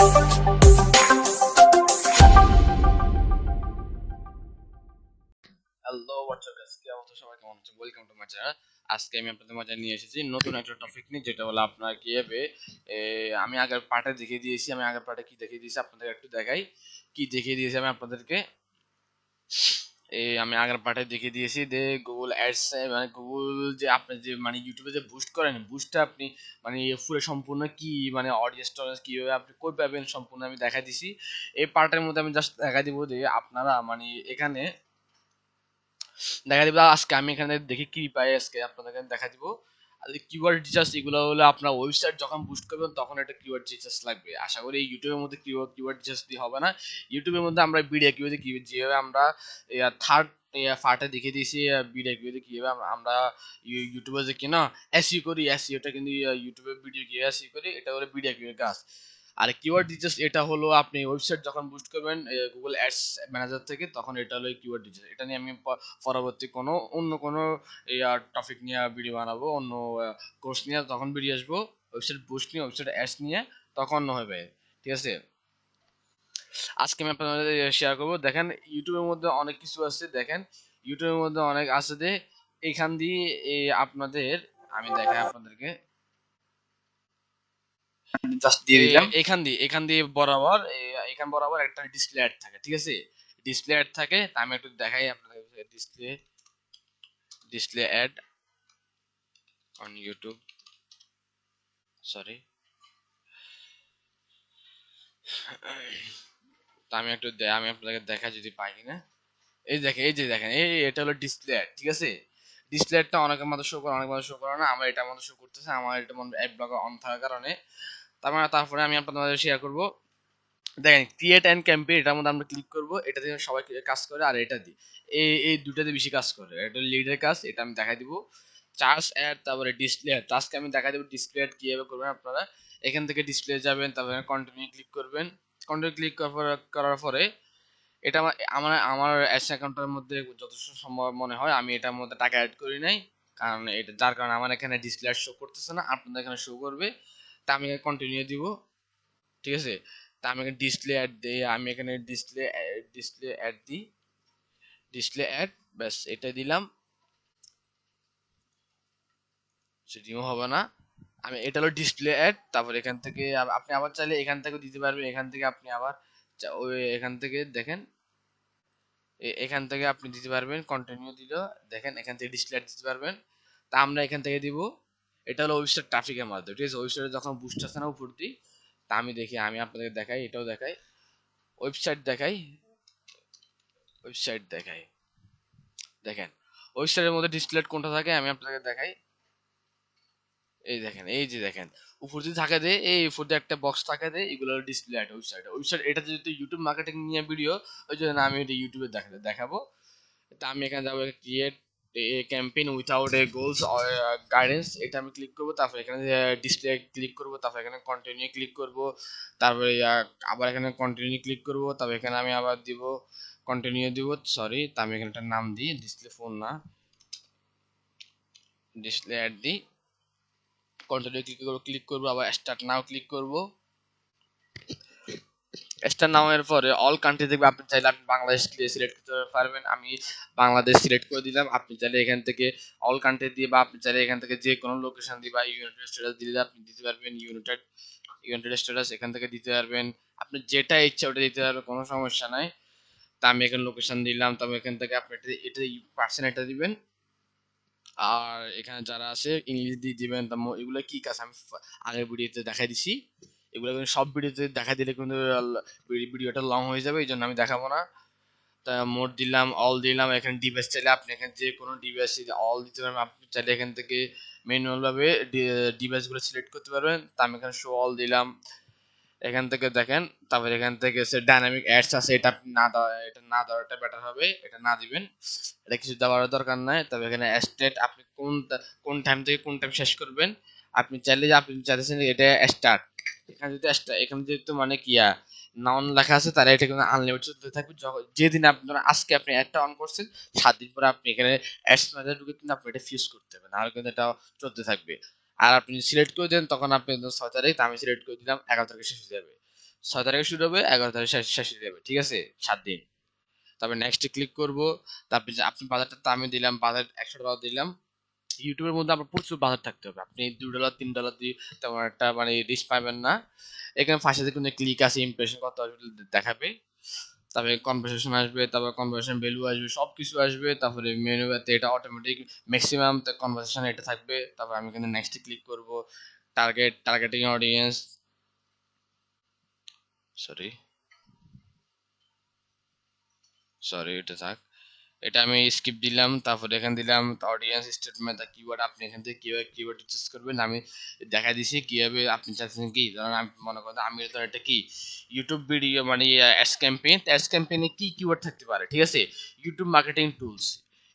Hello WhatsApp guys কি সবাই? কেমন আছেন? ওয়েলকাম আজকে আমি আপনাদের মাঝে নিয়ে এসেছি নতুন একটা টপিক নিয়ে, যেটা হলো আপনার কীভাবে আমি আগের পার্টে দেখিয়ে দিয়েছি। আমি আগের পার্টে কি দেখিয়ে দিয়েছি আপনাদের একটু দেখাই। কি দেখিয়ে দিয়েছি আমি আপনাদেরকে? এই আমি আগের পার্টে দেখিয়ে দিয়েছি যে গুগল অ্যাডস মানে গুগল যে আপনি যে মানে ইউটিউবে যে বুস্ট করেন বুস্টটা আপনি মানে ফুলে সম্পূর্ণ কি মানে অডিয়েন্স কীভাবে আপনি কই পাবেন সম্পূর্ণ আমি দেখা দিছি। এই পার্টের মধ্যে আমি জাস্ট দেখা দিব যে আপনারা মানে এখানে দেখা দিব, আজকে আমি এখানে দেখি কি পাই, আজকে আপনাদেরকে দেখা দিব। কিওয়ার্ড রিচার্জ এগুলো হলো আপনার ওয়েবসাইট যখন বুস্ট করবেন, তখন একটা কিওয়ার্ড রিচার্জ লাগবে। আশা করি ইউটিউবের মধ্যে কিওয়ার্ড কিওয়ার্ড রিচার্জ দিয়ে হবে না। ইউটিউবের মধ্যে আমরা ভিডিও কীভাবে কি যেভাবে আমরা থার্ড ফাটে দেখে দিয়েছি ভিডিও কীভাবে কীভাবে আমরা- ইউটিউবে যে কিনা এসইও করি এসিওটা কিন্তু ইউটিউবে ভিডিও কীভাবে এসি করি, এটা হলো ভিডিও কীভাবে কাজ। আর কিওয়ার্ড রিসার্চ এটা হলো আপনি ওয়েবসাইট যখন বুস্ট করবেন গুগল অ্যাডস ম্যানেজার থেকে, তখন এটা হলো কিওয়ার্ড রিসার্চ এটা নিয়ে আমি পরবর্তী কোনো, অন্য কোনো টপিক নিয়ে ভিডিও বানাবো, অন্য কোর্স নিয়ে, তখন ভিডিও আসব ওয়েবসাইট বুস্ট নিয়ে ওয়েবসাইট অ্যাডস নিয়ে, তখন হবে, ঠিক আছে? আজকে আমি আপনাদের শেয়ার করব। দেখেন ইউটিউবের মধ্যে অনেক কিছু আছে, দেখেন ইউটিউবের মধ্যে অনেক আছে যে, এখান দিয়ে আপনাদের, আমি দেখাই আপনাদেরকে জাস্ট দিয়ে দিলাম। এখান দিয়ে এখান দিয়ে বরাবর এখান বরাবর একটা ডিসপ্লে অ্যাড থাকে ঠিক আছে? ডিসপ্লে অ্যাড থাকে আমি একটু দেখাই আপনাদের display display ad on YouTube sorry তা আমি একটু আমি আপনাদেরকে দেখা যদি পাই কিনা। এই দেখেন এই যে দেখেন এই এটা হলো ডিসপ্লে অ্যাড ঠিক আছে? ডিসপ্লে অ্যাডটা অনেকের মধ্যে শো করে অনেকের মধ্যে শো করে না। আমার এটা মধ্যে শো করতেছে আমার এটা মধ্যে অ্যাড ব্লক অন থাকার কারণে তারপরে তারপরে আমি আপনাদের শেয়ার করব। দেখেন ক্রিয়েট অ্যান্ড ক্যাম্পেইন এটার মধ্যে আমরা ক্লিক করব, এটা দিয়ে সবাই কাজ করে আর এটা দিয়ে। এই এই দুটাতে বেশি কাজ করে। এটা লিডের কাজ, এটা আমি দেখাই দিব। চার্জ অ্যাড তারপরে ডিসপ্লে অ্যাড আজকে আমি দেখাই দেবো ডিসপ্লে অ্যাড কীভাবে করবেন আপনারা। এখান থেকে ডিসপ্লে যাবেন, তারপরে কন্টিনিউ ক্লিক করবেন। কন্টিনিউ ক্লিক করার পরে এটা আমার আমার অ্যাডস অ্যাকাউন্টের মধ্যে যথেষ্ট সম্ভব মনে হয়, আমি এটার মধ্যে টাকা অ্যাড করি নাই। কারণ এটা, যার কারণে আমার এখানে ডিসপ্লে অ্যাড শো করতেছে না, আপনাদের এখানে শো করবে। তা আমি কন্টিনিউ দিব, ঠিক আছে? তা আমি এখানে ডিসপ্লে অ্যাড দিই, আমি এখানে ডিসপ্লে ডিসপ্লে অ্যাড দিই। ডিসপ্লে অ্যাড ব্যাস, এটা দিলাম। সেটিও হবে না। আমি, এটা হলো ডিসপ্লে অ্যাড তারপর এখান থেকে আপনি আবার চাইলে এখান থেকে দিতে পারবেন, এখান থেকে আপনি আবার ওই এখান থেকে দেখেন এখান থেকে আপনি দিতে পারবেন কন্টিনিউ দিল, দেখেন, এখান থেকে ডিসপ্লে অ্যাড দিতে পারবেন। তা আমরা এখান থেকে দিব। এটা হলো ওয়েবসাইট ট্রাফিকের মাধ্যমে, ঠিক আছে? ওয়েবসাইটে যখন বুস্ট আসে না উপর দিই তা আমি দেখি, আমি আপনাদের দেখাই, এটাও দেখাই। ওয়েবসাইট দেখাই ওয়েবসাইট দেখাই। দেখেন ওয়েবসাইটের মধ্যে ডিসপ্লে কোনটা থাকে আমি আপনাদের দেখাই। এই দেখেন, এই যে দেখেন উপর দিয়ে থাকে দে এই উপর দিয়ে একটা বক্স থাকে দে এগুলো ডিসপ্লে অ্যাড ওয়েবসাইট ওয়েবসাইট এটা যেহেতু ইউটিউব মার্কেটিং নিয়ে ভিডিও ওই জন্য আমি এটা ইউটিউবে দেখাবো। তা আমি এখানে যাব create a campaign without a goals guidance এটা আমি ক্লিক করব, তারপর এখানে ডিসপ্লে ক্লিক করব, তারপর এখানে কন্টিনিউ ক্লিক করব, তারপরে আবার এখানে কন্টিনিউ ক্লিক করব, তারপর এখানে আমি আবার দিব কন্টিনিউ দিব সরি তা আমি এখানে একটা নাম দিই ডিসপ্লে ফোন না ডিসপ্লে অ্যাড দিই কন্টিনিউ ক্লিক করব ক্লিক করব, আবার স্টার্ট নাও ক্লিক করব স্টার্ট নাও এর পরে অল কান্ট্রি দেখবে, আপনি চাইলে আপনি বাংলাদেশ সিলেক্ট করতে পারবেন, আমি বাংলাদেশ সিলেক্ট করে দিলাম, আপনি চাইলে এখান থেকে অল কান্ট্রি দিয়ে বা আপনি চাইলে এখান থেকে যে কোনো লোকেশন দিয়ে বা ইউনাইটেড স্টেটাস দিলে আপনি দিতে পারবেন ইউনাইটেড ইউনাইটেড স্টেটাস এখান থেকে দিতে পারবেন, আপনি যেটা ইচ্ছা ওটা দিতে পারবেন, কোনো সমস্যা নাই। তা আমি এখানে লোকেশন দিলাম তবে এখান থেকে আপনি এটা এটা পার্সেন্ট এটা দিবেন। আর এখানে যারা আছে ইংলিশ দিয়ে দিবেন, তা এগুলো কি কাজ? আমি আগের ভিডিওতে দেখাই দিছি। এগুলো কিন্তু সব ভিডিওতে দেখা দিলে কিন্তু ভিডিওটা লং হয়ে যাবে এই জন্য আমি দেখাবো না। তা মোড দিলাম অল দিলাম, এখানে ডিভাইস চাইলে আপনি এখানে যে কোনো ডিভাইস অল দিতে পারবেন আপনি চাইলে এখান থেকে ম্যানুয়াল ভাবে ডিভাইসগুলো সিলেক্ট করতে পারবেন। তা আমি এখানে শো অল দিলাম। এখান থেকে দেখেন, তারপরে এখান থেকে সে ডাইনামিক অ্যাডস আছে, এটা আপনি না দেওয়া এটা না দেওয়াটা বেটার হবে, এটা না দিবেন। এটা কিছু দেওয়ার দরকার নাই। তবে এখানে স্টেট আপনি কোন কোন টাইম থেকে কোন টাইম শেষ করবেন, আপনি চাইলে যে আপনি চাইতেছেন এটা স্টার্ট এখানে যদি এখানে যেহেতু মানে কিয়া নাউন লেখা আছে, তাহলে এটা কিন্তু আনলিমিটেড চলতে থাকবে। যেদিন আপনি ধরেন আজকে আপনি একটা অন করছেন, সাত দিন পরে আপনি এখানে অ্যাডস ম্যানেজার ঢুকে কিন্তু আপনি এটা ফিউজ করতে হবে নাহলে কিন্তু এটা চলতে থাকবে। আর আপনি সিলেক্ট করে দেন, তখন আপনি ছয় তারিখ আমি সিলেক্ট করে দিলাম, এগারো তারিখে শেষ হয়ে যাবে। ছয় তারিখে শুরু হবে, এগারো তারিখে শেষ হয়ে যাবে, ঠিক আছে? সাত দিন। তারপরে নেক্সটে ক্লিক করব। তারপরে আপনি বাজারটা আমি দিলাম, বাজার একশো টাকা দিলাম। ইউটিউবের মধ্যে আপনার প্রচুর বাজার থাকতে হবে। আপনি দু ডলার তিন ডলার দিয়ে তেমন একটা মানে রিস্ক পাবেন না। এখানে ফার্স্টে দেখুন ক্লিক আছে ইমপ্রেশন কত দেখাবে। তারপরে কনভারসেশন আসবে, তারপরে কনভারসেশন ভ্যালু আসবে সব কিছু আসবে। তারপরে মেনুতে এটা অটোমেটিক ম্যাক্সিমাম কনভারসেশন এটা থাকবে। তারপর আমি এখানে নেক্সটে ক্লিক করব। Target targeting audience sorry sorry এটা থাক। এটা আমি স্কিপ দিলাম, তারপরে এখানে দিলাম অডিয়েন্স স্টেটমেন্ট কিওয়ার্ড আপনি এখান থেকে কীভাবে কিওয়ার্ড চুজ করবেন, আমি দেখা দিছি কীভাবে আপনি চাচ্ছেন কি, ধরুন আমি মনে করেন আমি তো এটা কি ইউটিউব ভিডিও মানে অ্যাডস ক্যাম্পেইন অ্যাডস ক্যাম্পেইনে কি কিওয়ার্ড থাকতে পারে, ঠিক আছে? YouTube marketing tools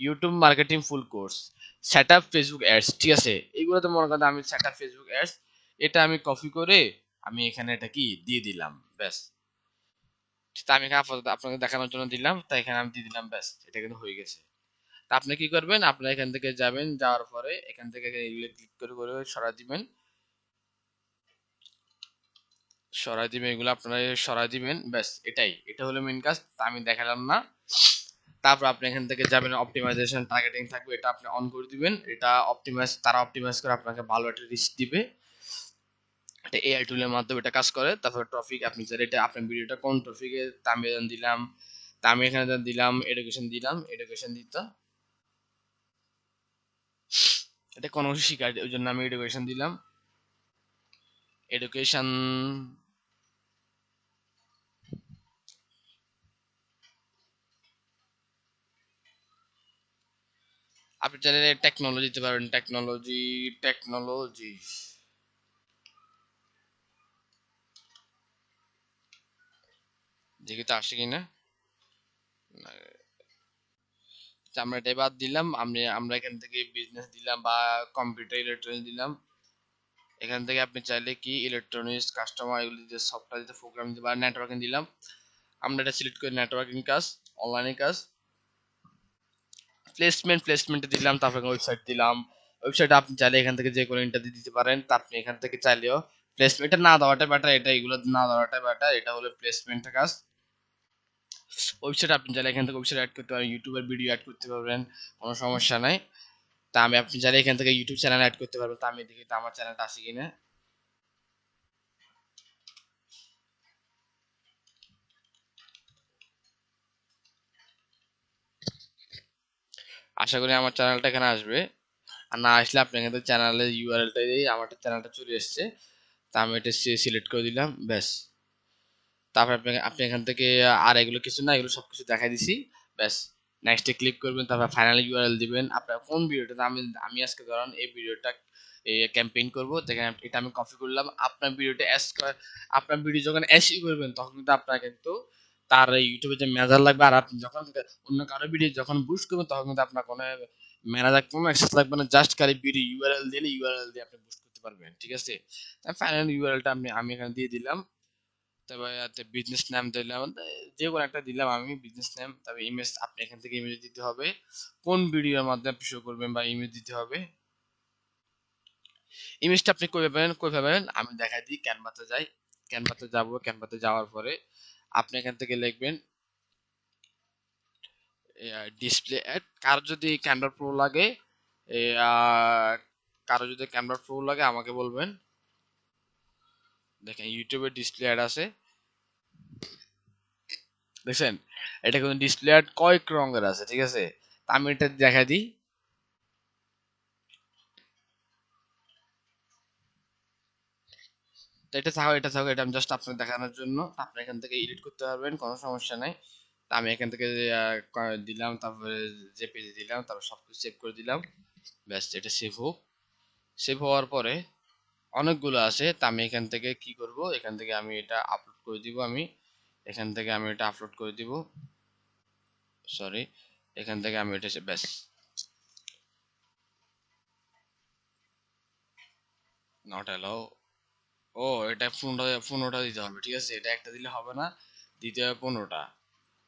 YouTube marketing full course set up Facebook ads ঠিক আছে? এইগুলোতে মনে করেন আমি সেট আপ ফেসবুক অ্যাডস এটা আমি কপি করে আমি এখানে এটা কি দিয়ে দিলাম, ব্যাস। তা আমি এখানে আপাতত আপনাকে দেখানোর জন্য দিলাম তাই এখানে আমি দিয়ে দিলাম, ব্যাস, এটা কিন্তু হয়ে গেছে। তা আপনি কি করবেন আপনি এখান থেকে যাবেন, যাওয়ার পরে এখান থেকে এগুলো ক্লিক করে করে সরাই দিবেন। সরাই দিবেন, এগুলো আপনারা সরাই দিবেন, ব্যাস, এটাই, এটা হলো মেন কাজ, তা আমি দেখালাম না। তারপর আপনি এখান থেকে যাবেন অপটিমাইজেশন টার্গেটিং থাকবে, এটা আপনি অন করে দিবেন, এটা অপটিমাইজ তারা অপটিমাইজ করে আপনাকে ভালো একটা রিস্ক দিবে। এটা এআই টুলের মাধ্যমে এটা কাজ করে। তারপর টপিক আপনি চাইলে এটা আপনার ভিডিওটা কোন টপিকে আমি দিলাম। তা আমি এখানে দিলাম এডুকেশন দিলাম এডুকেশন দিত। এটা কোনো কিছু শিখার ওই জন্য আমি এডুকেশন দিলাম। এডুকেশন আপনি চাইলে টেকনোলজি দিতে পারবেন টেকনোলজি টেকনোলজি দেখি তো আসে কিনা। আমরা এটাই বাদ দিলাম আমি আমরা এখান থেকে বিজনেস দিলাম বা কম্পিউটার ইলেকট্রনিক্স দিলাম। এখান থেকে আপনি চাইলে কি ইলেকট্রনিক্স কাস্টমার এগুলো দিতে সফটওয়্যার দিতে প্রোগ্রাম দিতে বা নেটওয়ার্কিং দিলাম। আমরা এটা সিলেক্ট করে নেটওয়ার্কিং কাজ অনলাইনে কাজ। প্লেসমেন্ট প্লেসমেন্টে দিলাম, তারপরে ওয়েবসাইট দিলাম। ওয়েবসাইট আপনি চাইলে এখান থেকে যে কোনো ইন্টারভিউ দিতে পারেন, তা আপনি এখান থেকে চাইলেও প্লেসমেন্ট এটা না দেওয়াটা বেটার এটা এগুলো না দেওয়াটা বেটার এটা হলো প্লেসমেন্টের কাজ। ওয়েবসাইট আপনি চাইলে এখান থেকে ওয়েবসাইট অ্যাড করতে পারেন ইউটিউবের ভিডিও অ্যাড করতে পারবেন, কোনো সমস্যা নাই। তা আমি, আপনি চাইলে এখান থেকে ইউটিউব চ্যানেল অ্যাড করতে পারবেন, তা আমি দেখি, তো আমার চ্যানেলটা আছে কিনা। আশা করি আমার চ্যানেলটা এখানে আসবে। আর না আসলে আপনি এখান চ্যানেলের ইউআরএলটা দিয়ে আমার চ্যানেলটা চলে এসছে। তা আমি এটা সিলেক্ট করে দিলাম, ব্যাস। তারপর আপনি আপনি এখান থেকে আর এগুলো কিছু না, এগুলো সব কিছু দেখাই দিছি। ব্যাস নেক্সটে ক্লিক করবেন, তারপর ফাইনাল ইউআরএল দিবেন। আপনার কোন ভিডিওটা আমি আমি আজকে ধরুন এই ভিডিওটা ক্যাম্পেইন করব এটা আমি কপি করলাম। আপনার ভিডিওটা অ্যাস আপনার ভিডিও যখন অ্যাসই করবেন, তখন কিন্তু আপনার কিন্তু তার ইউটিউবে যে ম্যানেজার লাগবে, আর আপনি যখন অন্য কারও ভিডিও যখন বুস্ট করবেন, তখন কিন্তু আপনার কোনো ম্যানেজার কোনো অ্যাক্সেস লাগবে না জাস্ট খালি ভিডিও ইউআরএল দিলে ইউআরএল দিয়ে আপনি বুস্ট করতে পারবেন, ঠিক আছে? ফাইনাল ইউআরএলটা আমি আমি এখানে দিয়ে দিলাম। তারপরে বিজনেস নাম দিলাম যে কোনো একটা দিলাম আমি বিজনেস নেম তবে ইমেজ আপনি এখান থেকে ইমেজ দিতে হবে। কোন ভিডিওর মাধ্যমে আপনি শো করবেন বা ইমেজ দিতে হবে? ইমেজটা আপনি কই পাবেন কই পাবেন? আমি দেখাই দিই ক্যানভাতে যাই। ক্যানভাতে যাব ক্যানভাতে যাওয়ার পরে আপনি এখান থেকে লিখবেন ডিসপ্লে অ্যাড কারও যদি ক্যানভা প্রো লাগে কারও যদি ক্যানভা প্রো লাগে, আমাকে বলবেন। দেখেন ইউটিউবে ডিসপ্লে অ্যাড আছে। দেখছেন? এটা কিন্তু ডিসপ্লে অ্যাড কয়েক রঙের আছে, ঠিক আছে? আমি এটা দেখা দিই। এটা থাকো এটা থাকো, এটা আমি জাস্ট আপনাকে দেখানোর জন্য। আপনি এখান থেকে এডিট করতে পারবেন, কোনো সমস্যা নাই। তা আমি এখান থেকে দিলাম, তারপরে যে পেজে দিলাম, তারপর সব কিছু সেভ করে দিলাম। ব্যাস, এটা সেভ হোক। সেভ হওয়ার পরে অনেকগুলো আছে। তা আমি এখান থেকে কি করব? এখান থেকে আমি এটা আপলোড করে দিব আমি। এখান থেকে আমি এটা আপলোড করে দিব। সরি এখান থেকে আমি এটা ব্যাস। নট অ্যালাউ ও, এটা পনেরোটা পনেরোটা দিতে হবে, ঠিক আছে? এটা একটা দিলে হবে না দিতে হবে পনেরোটা।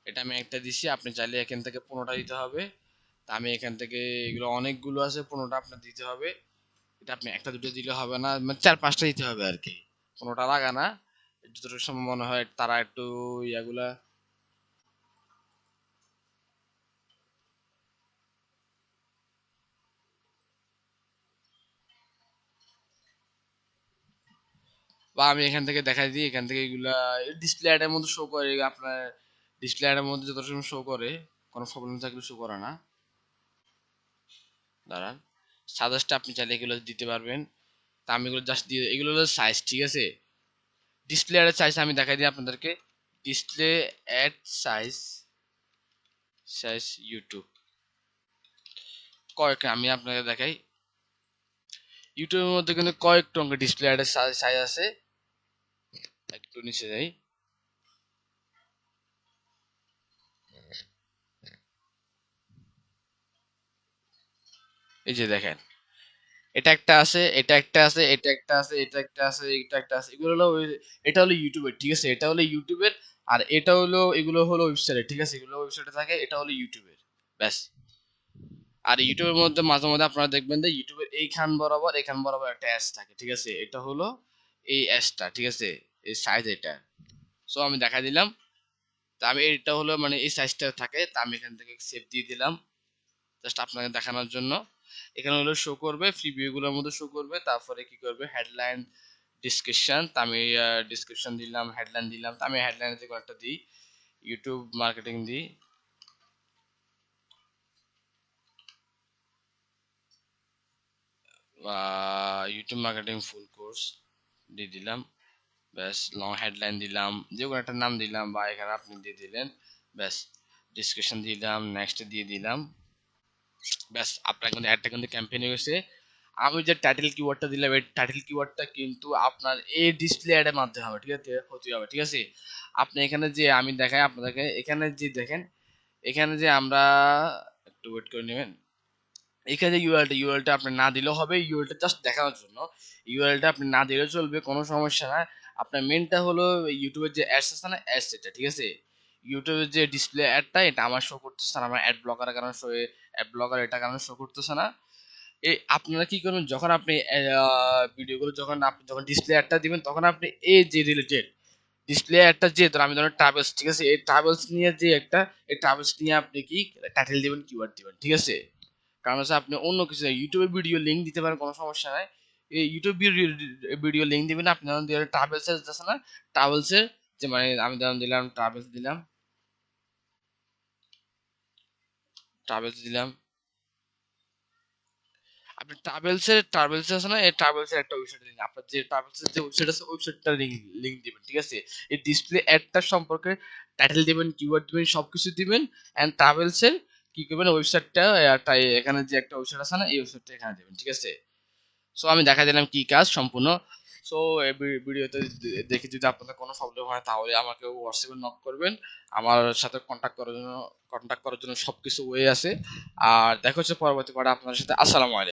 এটা আমি একটা দিছি, আপনি চাইলে এখান থেকে পনেরোটা দিতে হবে। তা আমি এখান থেকে এগুলো অনেকগুলো আছে, পনেরোটা আপনার দিতে হবে। এটা আপনি একটা দুটো দিলে হবে না মানে চার পাঁচটা দিতে হবে আর কি। পনেরোটা লাগা না। যতটুকু সম্ভব মনে হয় তারা একটু ইয়াগুলা বা আমি এখান থেকে দেখাই দিই, এখান থেকে এগুলা ডিসপ্লে অ্যাডের মধ্যে শো করে, আপনার ডিসপ্লে অ্যাডের মধ্যে যত সময় শো করে, কোনো প্রবলেম থাকলে শো করে না। দাঁড়ান সাজেস্টটা আপনি চাইলে এগুলো দিতে পারবেন। তা আমি এগুলো জাস্ট দিয়ে, এগুলো হলো সাইজ ঠিক আছে? ডিসপ্লে অ্যাডের সাইজ আমি দেখাই দিই আপনাদেরকে। Display ad size size YouTube কয়েক আমি আপনাকে দেখাই। ইউটিউবের মধ্যে কিন্তু কয়েকটা অঙ্ক ডিসপ্লে অ্যাডের সাইজ আছে। একটু নিচে যাই। এই যে দেখেন। এটা একটা আছে, এটা একটা আছে, এটা একটা আছে, এটা একটা আছে, এটা একটা আছে। এগুলো হলো এটা হলো ইউটিউবের ঠিক আছে? এটা হলো ইউটিউবের আর এটা হলো, এগুলো হলো ওয়েবসাইটে ঠিক আছে? এগুলো ওয়েবসাইটে থাকে, এটা হলো ইউটিউবের ব্যাস। আর ইউটিউবের মধ্যে মাঝে মধ্যে আপনারা দেখবেন যে ইউটিউবের এইখান বরাবর এখান বরাবর একটা অ্যাস থাকে, ঠিক আছে? এটা হলো এই অ্যাসটা ঠিক আছে? এই সাইজ এটা। সো আমি দেখা দিলাম। তা আমি এটা হলো মানে এই সাইজটা থাকে, তা আমি এখান থেকে সেভ দিয়ে দিলাম। জাস্ট আপনাকে দেখানোর জন্য। এখানে হলো শো করবে ফ্রি ভিউগুলোর মধ্যে শো করবে, তারপরে কি করবে? হেডলাইন ডিসক্রিপশন তা আমি ডিসক্রিপশন দিলাম হেডলাইন দিলাম, তা আমি হেডলাইনে যে কোনো একটা দিই ইউটিউব মার্কেটিং দিই। ইউটিউব মার্কেটিং ফুল কোর্স দিয়ে দিলাম, ব্যাস লং হেডলাইন দিলাম, যে কোনো একটা নাম দিলাম বা এখানে আপনি দিয়ে দিলেন, ব্যাস ডিসক্রিপশন দিলাম নেক্সট দিয়ে দিলাম। ব্যাস, আপনার কিন্তু অ্যাডটা কিন্তু ক্যাম্পেইন হয়ে গেছে আমি যে টাইটেল কিওয়ার্ডটা দিলাম, এই টাইটেল কিওয়ার্ডটা কিন্তু আপনার এই ডিসপ্লে অ্যাডের মাধ্যমে হবে, ঠিক আছে? হতে হবে, ঠিক আছে? আপনি এখানে যে আমি দেখাই আপনাদেরকে, এখানে যে দেখেন, এখানে যে আমরা একটু ওয়েট করে নেবেন। এখানে যে ইউআরএলটা ইউআরএলটা আপনি না দিলেও হবে ইউআরএলটা জাস্ট দেখানোর জন্য। ইউআরএলটা আপনি না দিলেও চলবে, কোনো সমস্যা না আপনার মেনটা হলো ইউটিউবের যে অ্যাডস আছে না অ্যাডস এটা, ঠিক আছে? ইউটিউবের যে ডিসপ্লে অ্যাডটা এটা আমার শো করতেছে না, আমার অ্যাড ব্লকারের কারণে শো অ্যাড ব্লকার এটা কারণে শো করতেছে না। এই আপনারা কি করবেন, যখন আপনি ভিডিওগুলো যখন আপনি যখন ডিসপ্লে অ্যাডটা দিবেন, তখন আপনি এই যে রিলেটেড ডিসপ্লে অ্যাডটা যে আমি ধরেন ট্রাভেলস ঠিক আছে? এই ট্রাভেলস নিয়ে যে একটা, এই ট্রাভেলস নিয়ে আপনি কি টাইটেল দিবেন কিওয়ার্ড দিবেন, ঠিক আছে? কারণ হচ্ছে আপনি অন্য কিছু ইউটিউবে ভিডিও লিঙ্ক দিতে পারেন, কোনো সমস্যা নাই। এই ইউটিউব ভিডিও লিঙ্ক দিবেন, আপনি ধরুন দিলেন ট্রাভেলস এর আছে না ট্রাভেলস এর যে মানে আমি ধরুন দিলাম ট্রাভেলস দিলাম ট্রাভেলস দিলাম। আপনি ট্রাভেলস এর ট্রাভেলস আছে না, এই ট্রাভেলস এর একটা ওয়েবসাইট দিন আপনার যে ট্রাভেলস এর যে ওয়েবসাইট আছে ওয়েবসাইটটা লিংক লিংক দিবেন, ঠিক আছে? এই ডিসপ্লে অ্যাডটা সম্পর্কে টাইটেল দিবেন কিওয়ার্ড দিবেন, সবকিছু দিবেন এন্ড ট্রাভেলস এর কি করবেন ওয়েবসাইটটা এখানে যে একটা ওয়েবসাইট আছে না, এই ওয়েবসাইটটা এখানে দিবেন, ঠিক আছে? সো আমি দেখা দিলাম কি কাজ সম্পূর্ণ। সো এই ভিডিওতে দেখে যদি আপনাদের কোনো প্রবলেম হয়, তাহলে আমাকে হোয়াটসঅ্যাপে নক করবেন। আমার সাথে কন্ট্যাক্ট করার জন্য কন্ট্যাক্ট করার জন্য সব কিছু ওয়ে আছে। আর দেখা হচ্ছে পরবর্তী পরে আপনাদের সাথে। আসসালামু আলাইকুম।